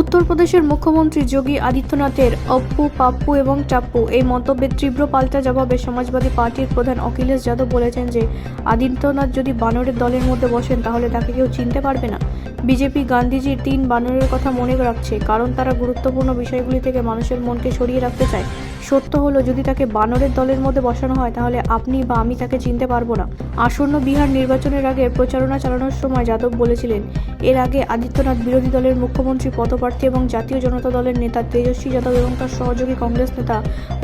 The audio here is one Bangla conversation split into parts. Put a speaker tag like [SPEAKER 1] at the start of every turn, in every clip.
[SPEAKER 1] উত্তরপ্রদেশের মুখ্যমন্ত্রী যোগী আদিত্যনাথের অপ্পু, পাপ্পু এবং টাপ্পু এই মন্তব্যের তীব্র পাল্টা জবাবে সমাজবাদী পার্টির প্রধান অখিলেশ যাদব বলেছেন যে, আদিত্যনাথ যদি বানরের দলের মধ্যে বসেন তাহলে তাকে কেউ চিনতে পারবে না। বিজেপি গান্ধীজির তিন বানরের কথা মনে রাখছে, কারণ তারা গুরুত্বপূর্ণ বিষয়গুলি থেকে মানুষের মনকে সরিয়ে রাখতে চায়। সত্য হলো, যদি তাকে বানরের দলের মধ্যে বসানো হয়, তাহলে আপনি বা আমি তাকে চিনতে পারব না। আসন্ন বিহার নির্বাচনের আগে প্রচারণা চালানোর সময় যাদব বলেছিলেন, এর আগে আদিত্যনাথ বিরোধী দলের মুখ্যমন্ত্রী, পদপ্রার্থী এবং জাতীয় জনতা দলের নেতা তেজস্বী যাদব এবং তার সহযোগী কংগ্রেস নেতা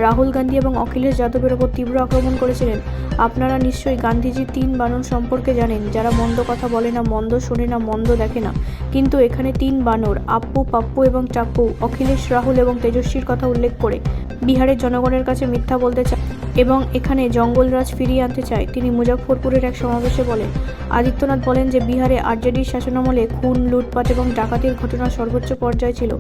[SPEAKER 1] রাহুল গান্ধী এবং অখিলেশ যাদবের ওপর তীব্র আক্রমণ করেছিলেন। আপনারা নিশ্চয়ই গান্ধীজির তিন বানর সম্পর্কে জানেন, যারা মন্দ কথা বলে না, মন্দ শোনে না, মন্দ দেখে না। কিন্তু এখানে তিন বানর আপ্পু পাপ্পু এবং চাপ্পু অখিলেশ, রাহুল এবং তেজস্বীর কথা উল্লেখ করে। বিহারের জনগণের কাছে মিথ্যা বলতে চায় এবং এখানে জঙ্গলরাজ ফিরিয়ে আনতে চায়। তিনি মুজফ্ফরপুরের এক সমাবেশে বলেন, আদিত্যনাথ বলেন যে বিহারে আরজেডির শাসনামলে খুন, লুটপাট এবং ডাকাতির ঘটনা সর্বোচ্চ পর্যায়ে ছিল।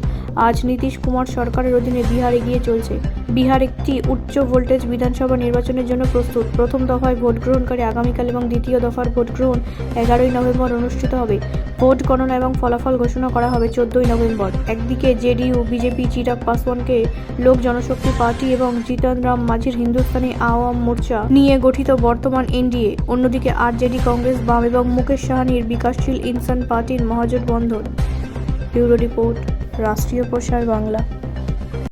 [SPEAKER 1] আজ নীতিশ কুমার সরকারের অধীনে বিহার এগিয়ে চলছে। বিহার একটি উচ্চ ভোল্টেজ বিধানসভা নির্বাচনের জন্য প্রস্তুত। প্রথম দফায় ভোট গ্রহণকারী আগামীকাল এবং দ্বিতীয় দফার ভোট গ্রহণ এগারোই নভেম্বর অনুষ্ঠিত হবে। ভোট গণনা এবং ফলাফল ঘোষণা করা হবে চোদ্দই নভেম্বর। একদিকে জেডিইউ, বিজেপি, চিরাগ পাসওয়ানকে লোক জনশক্তি পার্টি এবং জিতন রাম মাঝির হিন্দুস্তানি আওয়াম মোর্চা নিয়ে গঠিত বর্তমান এনডিএ। অন্যদিকে আরজেডি, কংগ্রেস, বাম এবং মুকেশ সাহানির বিকাশশীল ইনসান পার্টির মহাজোট বন্ধন। ব্যুরো রিপোর্ট, রাষ্ট্রীয় প্রসার বাংলা।